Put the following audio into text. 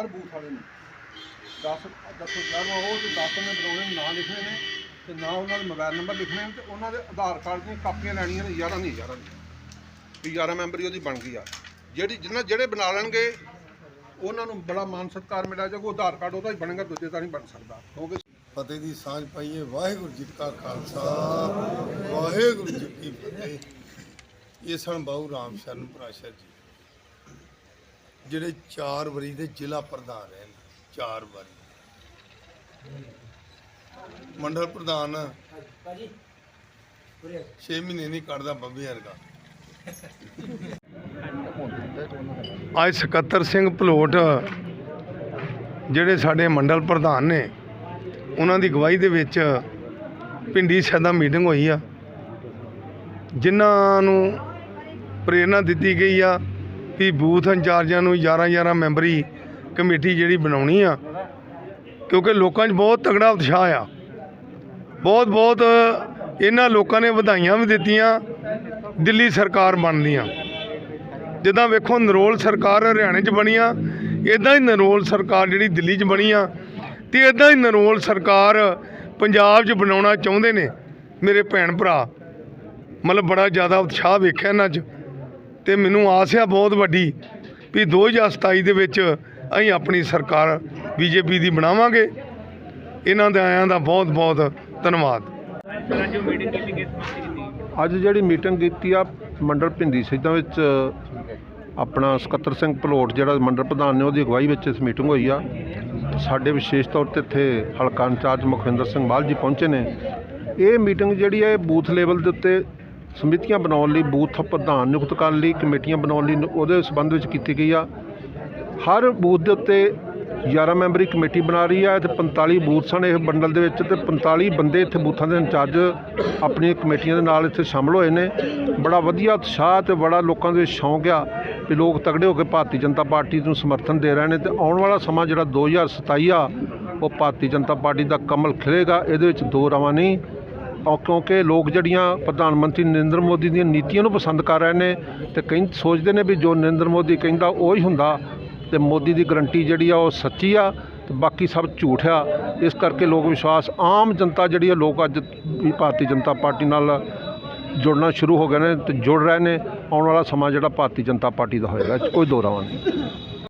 ਹਰ booth ਵਾਲੇ ਨੂੰ। 10 ਦੱਸੋ ਜਾਨਵਾ ਉਹ ਤੇ 10 ਨੇ ਬਣਾਉਣੇ ਨਾਂ ਲਿਖਣੇ ਨੇ, ਤੇ ਨਾਂ ਉਹਨਾਂ ਦੇ ਮੋਬਾਈਲ ਨੰਬਰ ਲਿਖਣੇ ਨੇ, ਤੇ ਉਹਨਾਂ ਦੇ ਆਧਾਰ ਕਾਰਡ ਦੀਆਂ ਕਾਪੀਆਂ ਲੈਣੀਆਂ ਨੇ, ਯਾਰਾਂ ਨਹੀਂ ਯਾਰਾਂ ਨਹੀਂ ਵੀ ਯਾਰਾਂ ਮੈਂਬਰੀ ਉਹਦੀ ਬਣ ਗਈ ਆ। ਜਿਹੜੀ, ਜਿੰਨਾ ਜਿਹੜੇ ਬਣਾ ਲੈਣਗੇ, ਉਹਨਾਂ ਨੂੰ ਬੜਾ ਮਾਨ ਸਤਕਾਰ ਮਿਲਿਆ ਜਾਊਗਾ ਆਧਾਰ ਕਾਰਡ ਉਹਦਾ ਹੀ ਬਣੇਗਾ, ਦੂਜੇ ਦਾ ਨਹੀਂ ਬਣ ਸਕਦਾ। ਕਿਉਂਕਿ ਫਤਿਹ ਦੀ ਸਾਂਝ ਪਾਈਏ, ਵਾਹਿਗੁਰੂ ਜੀ ਕਾ ਖਾਲਸਾ, ਵਾਹਿਗੁਰੂ ਜੀ ਕੀ ਫਤਿਹ। ਇਹ ਸਨ ਬਾਉ ਰਾਮ ਸ਼ਰਨ ਪ੍ਰਾਸ਼ਰ ਜੀ। ਜਿਹੜੇ 4 ਵਰੀ ਦੇ ਜ਼ਿਲ੍ਹਾ ਪ੍ਰਧਾਨ ਰਹੇ ਨੇ 4 ਵਾਰੀ। ਮੰਡਲ ਪ੍ਰਧਾਨ 6 ਮਹੀਨੇ ਨਹੀਂ ਕੱਢਦਾ ਬੱਬੇ ਵਰਗਾ। ਅੱਜ ਸਕੱਤਰ ਸਿੰਘ ਭਲੋਟ ਜਿਹੜੇ ਸਾਡੇ ਮੰਡਲ ਪ੍ਰਧਾਨ ਨੇ ਉਹਨਾਂ ਦੀ ਅਗਵਾਈ ਦੇ ਵਿੱਚ ਪਿੰਡੀ ਸੈਦਾ ਮੀਟਿੰਗ ਹੋਈ ਆ। ਜਿਨ੍ਹਾਂ ਨੂੰ ਪ੍ਰੇਰਣਾ ਦਿੱਤੀ ਗਈ ਆ ਵੀ ਬੂਥ ਇੰਚਾਰਜਾਂ ਨੂੰ 11 11 ਮੈਂਬਰੀ ਕਮੇਟੀ ਜਿਹੜੀ ਬਣਾਉਣੀ ਆ। ਕਿਉਂਕਿ ਲੋਕਾਂ 'ਚ ਬਹੁਤ ਤਗੜਾ ਉਤਸ਼ਾਹ ਆ। ਬਹੁਤ ਬਹੁਤ ਇਹਨਾਂ ਲੋਕਾਂ ਨੇ ਵਧਾਈਆਂ ਵੀ ਦਿੱਤੀਆਂ, ਦਿੱਲੀ ਸਰਕਾਰ ਬਣਦੀਆਂ। ਜਿੱਦਾਂ ਵੇਖੋ ਨਰੋਲ ਸਰਕਾਰ ਹਰਿਆਣੇ 'ਚ ਬਣੀ ਆ ਇਦਾਂ ਹੀ ਨਰੋਲ ਸਰਕਾਰ ਜਿਹੜੀ ਦਿੱਲੀ 'ਚ ਬਣੀ ਆ, ਤੇ ਇਦਾਂ ਹੀ ਨਰੋਲ ਸਰਕਾਰ ਪੰਜਾਬ 'ਚ ਬਣਾਉਣਾ ਚਾਹੁੰਦੇ ਨੇ, ਮੇਰੇ ਭੈਣ ਭਰਾ। ਮਤਲਬ ਬੜਾ ਜ਼ਿਆਦਾ ਉਤਸ਼ਾਹ ਵੇਖਿਆ ਇਹਨਾਂ 'ਚ। ਤੇ ਮੈਨੂੰ ਆਸ ਆ ਬਹੁਤ ਵੱਡੀ ਵੀ 2027 ਦੇ ਵਿੱਚ ਅਸੀਂ ਆਪਣੀ ਸਰਕਾਰ ਬੀਜੇਪੀ ਦੀ ਬਣਾਵਾਂਗੇ। ਇਹਨਾਂ ਦੇ ਆਇਆਂ ਦਾ ਬਹੁਤ ਬਹੁਤ ਧੰਨਵਾਦ। ਅੱਜ ਜਿਹੜੀ ਮੀਟਿੰਗ ਕੀਤੀ ਆ ਮੰਡਲ ਭਿੰਦੀ ਸਿੱਧਾਂ ਵਿੱਚ, ਆਪਣਾ ਸਕੱਤਰ ਸਿੰਘ ਭਲੋਟ ਜਿਹੜਾ ਮੰਡਲ ਪ੍ਰਧਾਨ ਨੇ ਉਹਦੀ ਅਗਵਾਈ ਵਿੱਚ ਇਸ ਮੀਟਿੰਗ ਹੋਈ ਆ। ਸਾਡੇ ਵਿਸ਼ੇਸ਼ ਤੌਰ ਤੇ ਇੱਥੇ ਹਲਕਾ ਇੰਚਾਰਜ ਮੁਖਵਿੰਦਰ ਸਿੰਘ ਮਾਲ ਜੀ ਪਹੁੰਚੇ ਨੇ। ਇਹ ਮੀਟਿੰਗ ਜਿਹੜੀ ਹੈ ਬੂਥ ਲੈਵਲ ਦੇ ਉੱਤੇ ਸਮਿਤੀਆਂ ਬਣਾਉਣ ਲਈ ਬੂਥ ਪ੍ਰਧਾਨ ਨਿਯੁਕਤ ਕਰਨ ਲਈ ਕਮੇਟੀਆਂ ਬਣਾਉਣ ਲਈ ਉਹਦੇ ਸੰਬੰਧ ਵਿੱਚ ਕੀਤੀ ਗਈ ਆ। ਹਰ ਬੂਥ ਦੇ ਉੱਤੇ 11 ਮੈਂਬਰੀ ਕਮੇਟੀ ਬਣਾ ਰਹੀ ਆ ਤੇ 45 ਬੂਥ ਸਨ ਇਹ ਮੰਡਲ ਦੇ ਵਿੱਚ ਤੇ 45 ਬੰਦੇ ਇੱਥੇ ਬੂਥਾਂ ਦੇ ਇੰਚਾਰਜ ਆਪਣੀਆਂ ਕਮੇਟੀਆਂ ਦੇ ਨਾਲ ਇੱਥੇ ਸ਼ਾਮਲ ਹੋਏ ਨੇ। ਬੜਾ ਵਧੀਆ ਉਤਸ਼ਾਹ ਤੇ ਬੜਾ ਲੋਕਾਂ ਦੇ ਸ਼ੌਂਕ ਆ ਵੀ ਲੋਕ ਤਗੜੇ ਹੋ ਕੇ ਭਾਰਤੀ ਜਨਤਾ ਪਾਰਟੀ ਨੂੰ ਸਮਰਥਨ ਦੇ ਰਹੇ ਨੇ ਤੇ ਆਉਣ ਵਾਲਾ ਸਮਾਂ ਜਿਹੜਾ 2027 ਆ, ਉਹ ਭਾਰਤੀ ਜਨਤਾ ਪਾਰਟੀ ਦਾ ਕਮਲ ਖਿਲੇਗਾ, ਇਹਦੇ ਵਿੱਚ ਦੋ ਰਵਾਂ ਨਹੀਂ। ਔਰ ਕਿਉਂਕਿ ਲੋਕ ਜਿਹੜੀਆਂ ਪ੍ਰਧਾਨ ਮੰਤਰੀ ਨਰਿੰਦਰ ਮੋਦੀ ਦੀਆਂ ਨੀਤੀਆਂ ਨੂੰ ਪਸੰਦ ਕਰ ਰਹੇ ਨੇ ਤੇ ਕਈ ਸੋਚਦੇ ਨੇ ਵੀ ਜੋ ਨਰਿੰਦਰ ਮੋਦੀ ਕਹਿੰਦਾ ਉਹ ਹੀ ਹੁੰਦਾ ਤੇ ਮੋਦੀ ਦੀ ਗਰੰਟੀ ਜਿਹੜੀ ਆ ਉਹ ਸੱਚੀ ਆ ਤੇ ਬਾਕੀ ਸਭ ਝੂਠ ਆ। ਇਸ ਕਰਕੇ ਲੋਕ ਵਿਸ਼ਵਾਸ ਆਮ ਜਨਤਾ ਜਿਹੜੀ ਆ, ਲੋਕ ਅੱਜ ਵੀ ਭਾਰਤੀ ਜਨਤਾ ਪਾਰਟੀ ਨਾਲ ਜੁੜਨਾ ਸ਼ੁਰੂ ਹੋ ਗਏ ਨੇ ਤੇ ਜੁੜ ਰਹੇ ਨੇ। ਆਉਣ ਵਾਲਾ ਸਮਾਂ ਜਿਹੜਾ ਭਾਰਤੀ ਜਨਤਾ ਪਾਰਟੀ ਦਾ ਹੋਏਗਾ, ਕੋਈ ਦੋ ਰਾਵਾਂ ਨਹੀਂ।